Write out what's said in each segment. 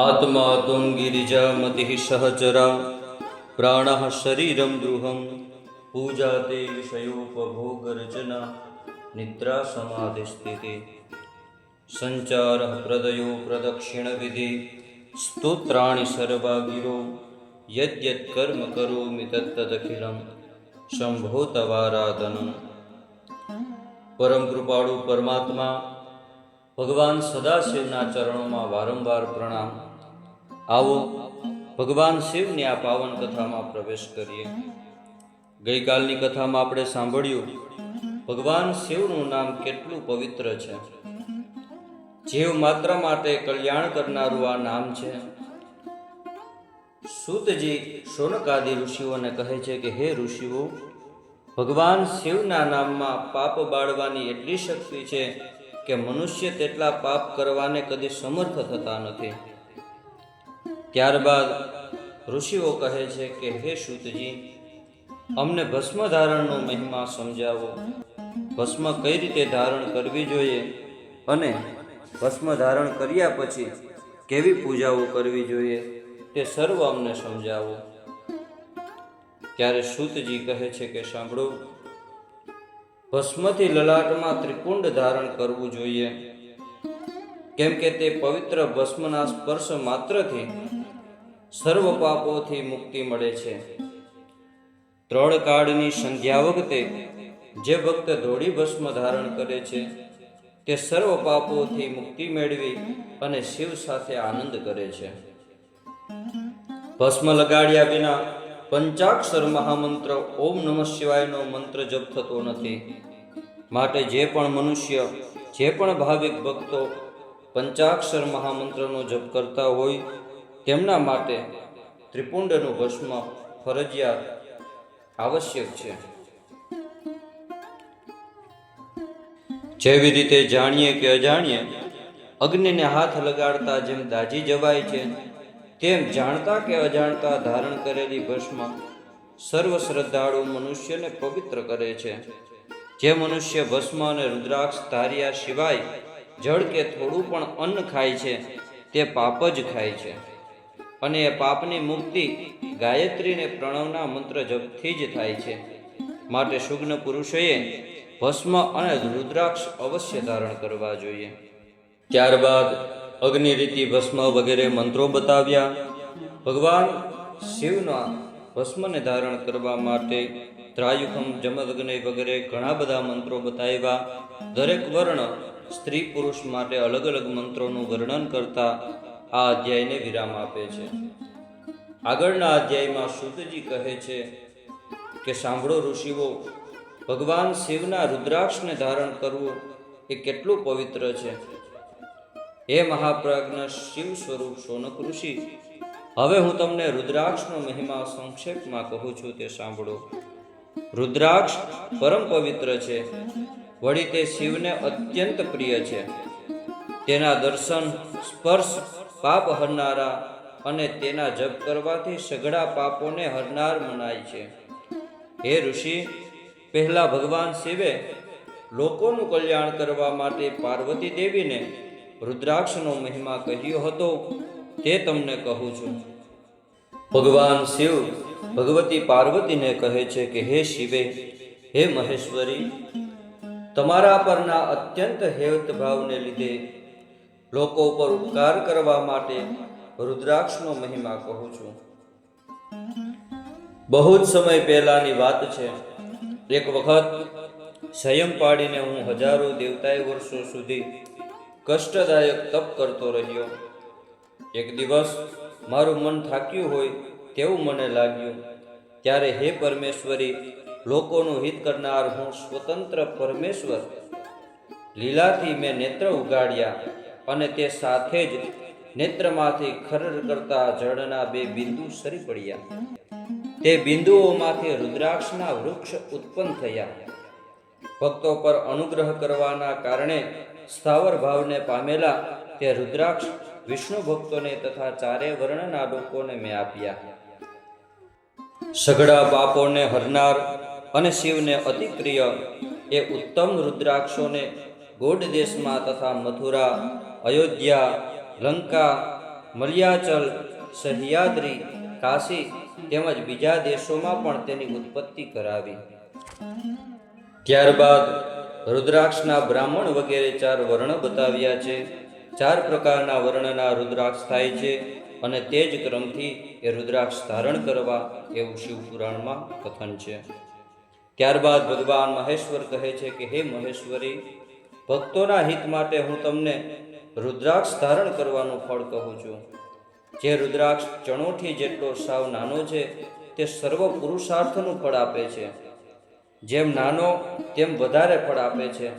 आत्मा त्वं गिरिजामतिः सहचरा प्राणः शरीरं द्रुहं पूजा ते विषयोपभोगरचना निद्रा समाधिस्थिति सञ्चारः प्रदयो प्रदक्षिणविधि स्तोत्राणि सर्वा गिरो यद्यत्कर्म करोमि तत्तदखिलं शम्भो तवाराधनं परं कृपाणु परमात्मा ભગવાન સદાશિવના ચરણોમાં વારંવાર પ્રણામ. આવો, ભગવાન શિવની આ પાવન કથામાં પ્રવેશ કરીએ. ગઈકાલની કથામાં આપણે સાંભળ્યું, ભગવાન શિવનું નામ કેટલું પવિત્ર છે. જીવ માત્ર માટે કલ્યાણ કરનારું આ નામ છે. સૂતજી શોનકાદી ઋષિઓને કહે છે કે, હે ઋષિઓ, ભગવાન શિવના નામમાં પાપ બાળવાની એટલી શક્તિ છે કે મનુષ્ય તેટલા પાપ કરવાને કદી સમર્થ થતા નથી. ત્યારબાદ ઋષિઓ કહે છે કે, હે સૂતજી, અમને ભસ્મ ધારણનો મહિમા સમજાવો. ભસ્મ કઈ રીતે ધારણ કરવી જોઈએ અને ભસ્મ ધારણ કર્યા પછી કેવી પૂજાઓ કરવી જોઈએ તે સર્વ અમને સમજાવો. ત્યારે સૂતજી કહે છે કે, સાંભળો ભસ્મથી લલાટમાં ત્રિકુંડ ધારણ કરવું જોઈએ. કેમ કે તે પવિત્ર ભસ્મના સ્પર્શ માત્રથી સર્વ પાપોથી મુક્તિ મળે છે. ત્રણ કાળની સંધ્યા વખતે જે ભક્ત ધોળી ભસ્મ ધારણ કરે છે, તે સર્વ પાપોથી મુક્તિ મેળવી અને શિવ સાથે આનંદ કરે છે. ભસ્મ લગાડ્યા વિના પંચાક્ષર મહામંત્ર ઓમ નમઃ શિવાયનો મંત્ર જપ થતો નથી. માટે જે પણ મનુષ્ય, જે પણ ભાવિક ભક્તો પંચાક્ષર મહામંત્રનો જપ કરતા હોય, તેમના માટે ત્રિપુંડનું ભસ્મ ફરજિયાત આવશ્યક છે. જેવી રીતે જાણીએ કે અજાણીએ, અગ્નિને હાથ લગાડતા જેમ દાજી જવાય છે તેમ જાણતા કે અજાણતા ધારણ કરેલી ભસ્મ સર્વ શ્રદ્ધાળુ મનુષ્યને પવિત્ર કરે છે? જે મનુષ્ય ભસ્મ અને રુદ્રાક્ષ ધાર્યા સિવાય જળ કે થોડું પણ અન્ન ખાય છે, તે પાપ જ ખાય છે. અને એ પાપની મુક્તિ ગાયત્રીને પ્રણવના મંત્ર જપથી જ થાય છે. માટે સુગ્ન પુરુષોએ ભસ્મ અને રુદ્રાક્ષ અવશ્ય ધારણ કરવા જોઈએ. ત્યારબાદ અગ્નિરીતિ ભસ્મ વગેરે મંત્રો બતાવ્યા. ભગવાન શિવના ભસ્મને ધારણ કરવા માટે ત્રાયુખમ જમદગ્નિ વગેરે ઘણા બધા મંત્રો બતાવ્યા. દરેક વર્ણ સ્ત્રી પુરુષ માટે અલગ અલગ મંત્રોનું વર્ણન કરતા આ અધ્યાયને વિરામ આપે છે. આગળના અધ્યાયમાં શુદ્ધજી કહે છે કે સાંભળો ઋષિઓ, ભગવાન શિવના રુદ્રાક્ષને ધારણ કરવું એ કેટલું પવિત્ર છે. હે મહાપ્રાજ્ઞ શિવ સ્વરૂપ સોનક ઋષિ, હવે હું તમને રુદ્રાક્ષનો મહિમા સંક્ષેપમાં કહું છું તે સાંભળો. રુદ્રાક્ષ પરમ પવિત્ર છે, વળી તે શિવને અત્યંત પ્રિય છે. તેના દર્શન, સ્પર્શ પાપ હરનારા અને તેના જપ કરવાથી સઘળા પાપોને હરનાર મનાય છે. હે ઋષિ, પહેલા ભગવાન શિવે લોકોનું કલ્યાણ કરવા માટે પાર્વતી દેવીને રુદ્રાક્ષનો મહિમા કહ્યો હતો, તે તમને કહું છું. ભગવાન શિવ ભગવતી પાર્વતીને કહે છે કે, હે શિવે, હે મહેશ્વરી, તમારા પરના અત્યંત હેવત ભાવને લીધે લોકો પર ઉપકાર કરવા માટે રુદ્રાક્ષનો મહિમા કહું છું. બહુ જ સમય પહેલાની વાત છે. એક વખત સંયમ પાડીને હું હજારો દેવતાએ વર્ષો સુધી કષ્ટદાયક તપ કરતો રહ્યો. એક દિવસ મારું મન થાક્યું હોય તેવું મને લાગ્યું. ત્યારે હે પરમેશ્વરી, લોકોનું હિત કરનાર હું સ્વતંત્ર પરમેશ્વર. લીલાથી મેં નેત્ર ઉગાડ્યા અને તે સાથે જ નેત્રમાંથી ખરર કરતા જળના બે બિંદુ સરી પડ્યા. તે બિંદુઓમાંથી રુદ્રાક્ષના વૃક્ષ ઉત્પન્ન થયા. ભક્તો પર અનુગ્રહ કરવાના કારણે સ્થાવર ભાવને પામેલા તે રુદ્રાક્ષ વિષ્ણુ ભક્તોને તથા ચારે વર્ણના લોકોને મેં આપ્યા. સઘળા પાપોને હરનાર અને શિવને અતિ પ્રિય એ ઉત્તમ રુદ્રાક્ષોને ગોડ દેશમાં તથા મથુરા, અયોધ્યા, લંકા, મલયાચલ, સહ્યાદ્રી, કાશી તેમજ બીજા દેશોમાં પણ તેની ઉત્પત્તિ કરાવી. ત્યારબાદ રુદ્રાક્ષના બ્રાહ્મણ વગેરે ચાર વર્ણ બતાવ્યા છે. ચાર પ્રકારના વર્ણના રુદ્રાક્ષ થાય છે અને તે જ ક્રમથી એ રુદ્રાક્ષ ધારણ કરવા એવું શિવપુરાણમાં કથન છે. ત્યારબાદ ભગવાન મહેશ્વર કહે છે કે, હે મહેશ્વરી, ભક્તોના હિત માટે હું તમને રુદ્રાક્ષ ધારણ કરવાનું ફળ કહું છું. જે રુદ્રાક્ષ ચણોઠી જેટલો સાવ નાનો છે, તે સર્વ પુરુષાર્થનું ફળ આપે છે. જેમ નાનો, તેમ વધારે ફળ આપે છે.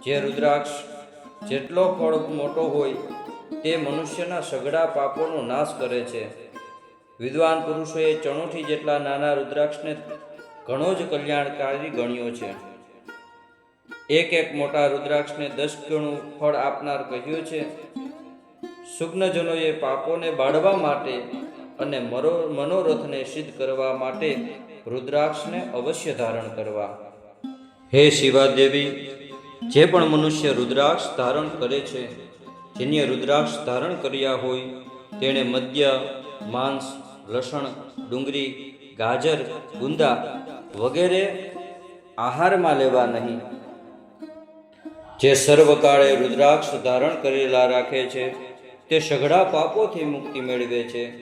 જે રુદ્રાક્ષ જેટલો ફળ મોટો હોય, તે મનુષ્યના સઘળા પાપોનો નાશ કરે છે. વિદ્વાન પુરુષોએ ચણોથી જેટલા નાના રુદ્રાક્ષને ઘણો જ કલ્યાણકારી ગણ્યો છે. એક એક મોટા રુદ્રાક્ષને દસ ગણું ફળ આપનાર કહ્યું છે. સુગ્નજનોએ પાપોને બાળવા માટે અને મનોરથને સિદ્ધ કરવા માટે રુદ્રાક્ષને અવશ્ય ધારણ કરવા. હે શિવાદેવી, જે પણ મનુષ્ય રુદ્રાક્ષ ધારણ કરે છે, જેને રુદ્રાક્ષ ધારણ કર્યા હોય, તેણે મદ્ય, માંસ, લસણ, ડુંગળી, ગાજર, ગુંદા વગેરે આહારમાં લેવા નહીં. જે સર્વકાળે રુદ્રાક્ષ ધારણ કરેલા રાખે છે, તે સઘળા પાપોથી મુક્તિ મેળવે છે.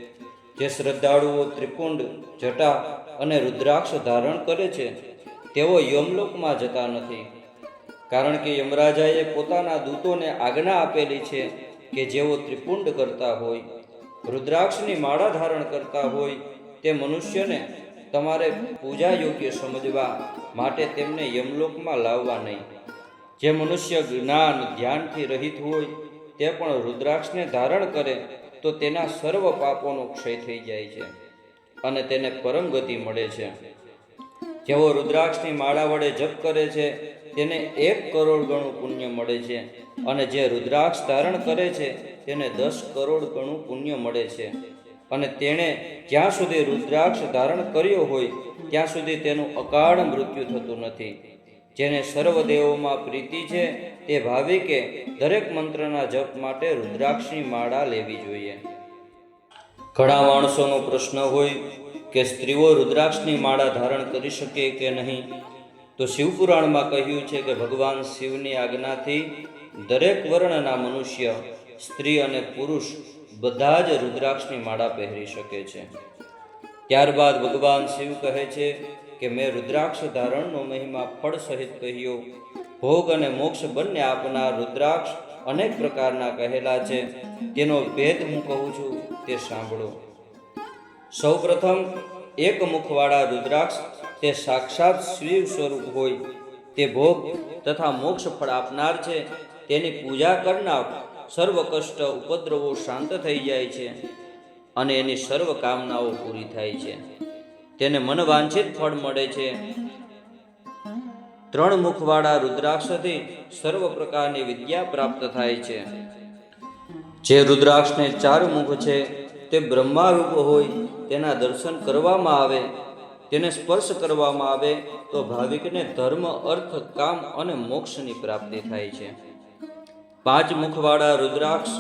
જે શ્રદ્ધાળુઓ ત્રિપુંડ જટા અને રુદ્રાક્ષ ધારણ કરે છે, તેઓ યમલોકમાં જતા નથી. કારણ કે યમરાજાએ પોતાના દૂતોને આજ્ઞા આપેલી છે કે જેઓ ત્રિપુંડ કરતા હોય, રુદ્રાક્ષની માળા ધારણ કરતા હોય, તે મનુષ્યને તમારે પૂજા યોગ્ય સમજવા માટે તેમને યમલોકમાં લાવવા નહીં. જે મનુષ્ય જ્ઞાન, ધ્યાનથી રહિત હોય, તે પણ રુદ્રાક્ષને ધારણ કરે તો તેના સર્વ પાપોનો ક્ષય થઈ જાય છે અને તેને પરમ ગતિ મળે છે. જેઓ રુદ્રાક્ષની માળા વડે જપ કરે છે, તેને એક કરોડ ગણું પુણ્ય મળે છે અને જે રુદ્રાક્ષ ધારણ કરે છે, તેને દસ કરોડ ગણું પુણ્ય મળે છે. અને તેણે જ્યાં સુધી રુદ્રાક્ષ ધારણ કર્યો હોય, ત્યાં સુધી તેનું અકાળ મૃત્યુ થતું નથી. જેને સર્વ દેવોમાં પ્રીતિ છે, તે ભાવિકે દરેક મંત્રના જપ માટે રુદ્રાક્ષની માળા લેવી જોઈએ. ઘણા માણસોનો પ્રશ્ન હોય કે સ્ત્રીઓ રુદ્રાક્ષની માળા ધારણ કરી શકે કે નહીં? તો શિવપુરાણમાં કહ્યું છે કે ભગવાન શિવની આજ્ઞાથી દરેક વર્ણના મનુષ્ય સ્ત્રી અને પુરુષ બધા જ રુદ્રાક્ષની માળા પહેરી શકે છે. ત્યારબાદ ભગવાન શિવ કહે છે કે મેં રુદ્રાક્ષ ધારણનો મહિમા ફળ સહિત કહ્યો. ભોગ અને મોક્ષ બંને આપનાર રુદ્રાક્ષ અનેક પ્રકારના કહેલા છે. તેનો ભેદ હું કહું છું, તે સાંભળો. સૌપ્રથમ, એક મુખવાળા રુદ્રાક્ષ તે સાક્ષાત શિવ સ્વરૂપ હોય. તે ભોગ તથા મોક્ષ ફળ આપનાર છે. તેની પૂજા કરનાર સર્વ કષ્ટ ઉપદ્રવો શાંત થઈ જાય છે. અને એની સર્વ કામનાઓ પૂરી થાય છે. તેને મનવાંછિત ફળ મળે છે. ત્રણ મુખવાળા રુદ્રાક્ષથી સર્વ પ્રકારની વિદ્યા પ્રાપ્ત થાય છે. જે રુદ્રાક્ષને ચાર મુખ છે, તે બ્રહ્મારૂપ હોય, તેના દર્શન કરવામાં આવે, તેને સ્પર્શ કરવામાં આવે, તો ભાવિકને ધર્મ, અર્થ, કામ અને મોક્ષની પ્રાપ્તિ થાય છે. પાંચ મુખવાળા રુદ્રાક્ષ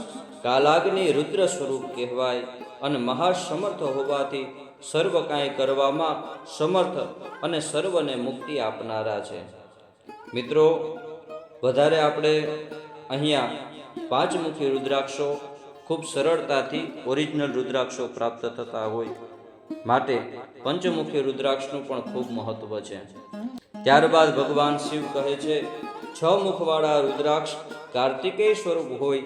કાલાગ્નિ રુદ્ર સ્વરૂપ કહેવાય અને મહાસમર્થ હોવાથી સર્વ કાંઈ કરવામાં સમર્થ અને સર્વને મુક્તિ આપનારા છે. મિત્રો, વધારે આપણે અહીંયા પાંચમુખી રુદ્રાક્ષો ખૂબ સરળતાથી ઓરિજિનલ રુદ્રાક્ષો પ્રાપ્ત થતા હોય માટે પંચમુખી રુદ્રાક્ષનું પણ ખૂબ મહત્વ છે. ત્યારબાદ ભગવાન શિવ કહે છે, છ મુખવાળા રુદ્રાક્ષ કાર્તિકેય સ્વરૂપ હોય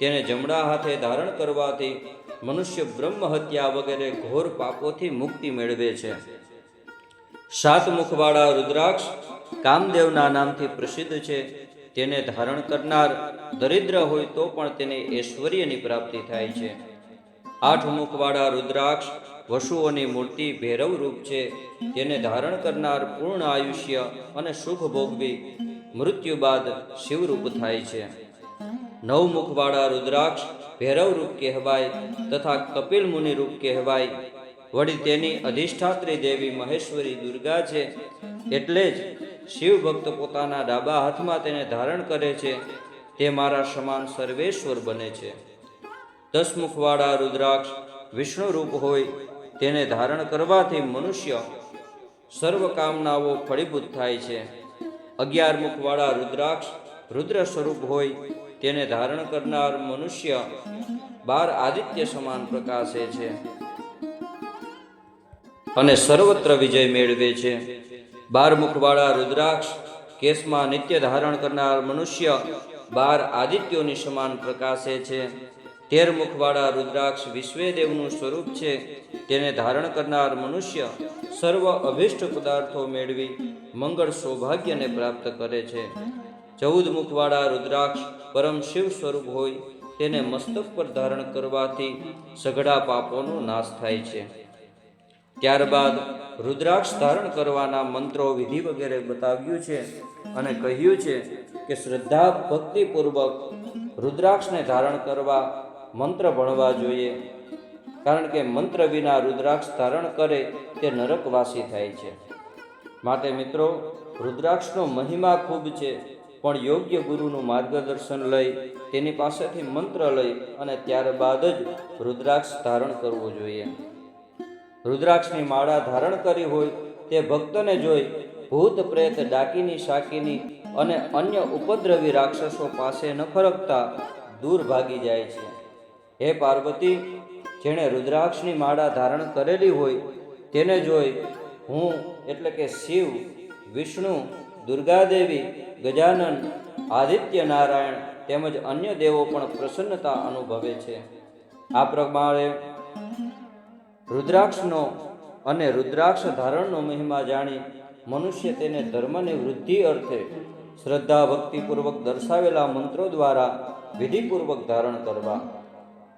તેને જમણા હાથે ધારણ કરવાથી મનુષ્ય બ્રહ્મ હત્યા વગેરે ઘોર પાપોથી મુક્તિ મેળવે છે. સાત મુખવાળા રુદ્રાક્ષ કામદેવના નામથી પ્રસિદ્ધ છે. તેને ધારણ કરનાર દરિદ્ર હોય તો પણ તેને ઐશ્વર્યની પ્રાપ્તિ થાય છે. આઠ મુખવાળા રુદ્રાક્ષ વસુઓની મૂર્તિ ભૈરવ રૂપ છે. તેને ધારણ કરનાર પૂર્ણ આયુષ્ય અને સુખ ભોગવી મૃત્યુ બાદ શિવરૂપ થાય છે. નવ મુખવાળા રુદ્રાક્ષ ભૈરવ રૂપ કહેવાય તથા કપિલ મુનિ રૂપ કહેવાય. વળી તેની અધિષ્ઠાત્રી દેવી મહેશ્વરી દુર્ગા છે એટલે જ શિવ ભક્ત પોતાના ડાબા હાથમાં તેને ધારણ કરે છે. તે મારા સમાન સર્વેશ્વર બને છે. દસમુખવાળા રુદ્રાક્ષ વિષ્ણુ રૂપ હોય તેને ધારણ કરવાથી મનુષ્ય સર્વ કામનાઓ ફળીભૂત થાય છે. અગિયાર મુખવાળા રુદ્રાક્ષ રુદ્ર સ્વરૂપ હોય તેને ધારણ કરનાર મનુષ્ય બાર આદિત્ય સમાન પ્રકાશે છે. અને સર્વત્ર વિજય મેળવે છે. બાર મુખવાળા રુદ્રાક્ષ કેસમાં નિત્ય ધારણ કરનાર મનુષ્ય બાર આદિત્યોની સમાન પ્રકાશે છે. તેર મુખવાળા રુદ્રાક્ષ વિશ્વેદેવનું સ્વરૂપ છે. તેને ધારણ કરનાર મનુષ્ય સર્વ અભિષ્ટ પદાર્થો મેળવી મંગળ સૌભાગ્યને પ્રાપ્ત કરે છે. ચૌદ મુખવાળા રુદ્રાક્ષ પરમ શિવ સ્વરૂપ હોય, તેને મસ્તક પર ધારણ કરવાથી સઘળા પાપોનો નાશ થાય છે. ત્યારબાદ રુદ્રાક્ષ ધારણ કરવાના મંત્રો વિધિ વગેરે બતાવ્યું છે અને કહ્યું છે કે શ્રદ્ધા ભક્તિપૂર્વક રુદ્રાક્ષને ધારણ કરવા મંત્ર ભણવા જોઈએ, કારણ કે મંત્ર વિના રુદ્રાક્ષ ધારણ કરે તે નરકવાસી થાય છે. માટે મિત્રો, રુદ્રાક્ષનો મહિમા ખૂબ છે. પણ યોગ્ય ગુરુનું માર્ગદર્શન લઈ, તેની પાસેથી મંત્ર લઈ અને ત્યારબાદ જ રુદ્રાક્ષ ધારણ કરવું જોઈએ. રુદ્રાક્ષની માળા ધારણ કરી હોય, તે ભક્તને જોઈ ભૂત, પ્રેત, ડાકીની શાકીની અને અન્ય ઉપદ્રવી રાક્ષસો પાસે ન ફરકતા દૂર ભાગી જાય છે. હે પાર્વતી, જેણે રુદ્રાક્ષની માળા ધારણ કરેલી હોય, તેને જોઈ હું એટલે કે શિવ, વિષ્ણુ, દુર્ગાદેવી ગજાનન આદિત્ય નારાયણ તેમજ અન્ય દેવો પણ પ્રસન્નતા અનુભવે છે. આ પ્રમાણે રુદ્રાક્ષનો અને રુદ્રાક્ષ ધારણનો મહિમા જાણી મનુષ્ય તેને ધર્મની વૃદ્ધિ અર્થે શ્રદ્ધા ભક્તિપૂર્વક દર્શાવેલા મંત્રો દ્વારા વિધિપૂર્વક ધારણ કરવા.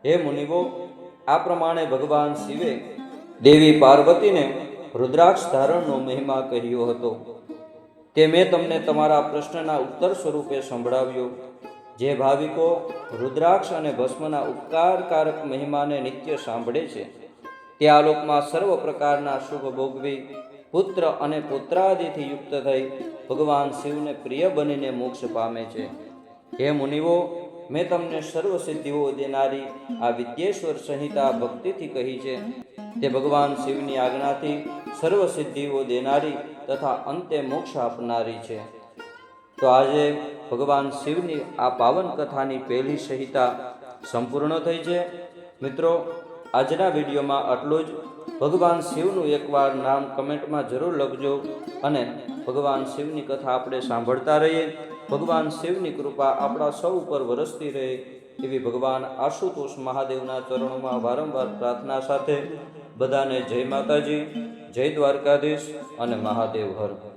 હે મુનિવો, આ પ્રમાણે ભગવાન શિવે દેવી પાર્વતીને રુદ્રાક્ષ ધારણનો મહિમા કહ્યો હતો. તે મેં તમને તમારા પ્રશ્નના ઉત્તર સ્વરૂપે સંભળાવ્યો. જે ભાવિકો રુદ્રાક્ષ અને ભસ્મના ઉપકારકારક મહિમાને નિત્ય સાંભળે છે, તે આલોકમાં સર્વ પ્રકારના શુભ ભોગવી, પુત્ર અને પુત્રાદિથી યુક્ત થઈ ભગવાન શિવને પ્રિય બનીને મોક્ષ પામે છે. હે મુનિવો, મેં તમને સર્વ સિદ્ધિઓ દેનારી આ વિદ્યેશ્વર સંહિતા ભક્તિથી કહી છે. તે ભગવાન શિવની આજ્ઞાથી સર્વ સિદ્ધિઓ દેનારી તથા અંતે મોક્ષ આપનારી છે. તો આજે ભગવાન શિવની આ પાવન કથાની પહેલી સંહિતા સંપૂર્ણ થઈ છે. મિત્રો, આજના વિડીયોમાં આટલું જ. ભગવાન શિવનું એકવાર નામ કમેન્ટમાં જરૂર લખજો અને ભગવાન શિવની કથા આપણે સાંભળતા રહીએ. ભગવાન શિવની કૃપા આપણા સૌ ઉપર વરસતી રહે. એવી ભગવાન આશુતોષ મહાદેવના ચરણોમાં વારંવાર પ્રાર્થના સાથે બધાને જય માતાજી, જય દ્વારકાધીશ અને મહાદેવ હર.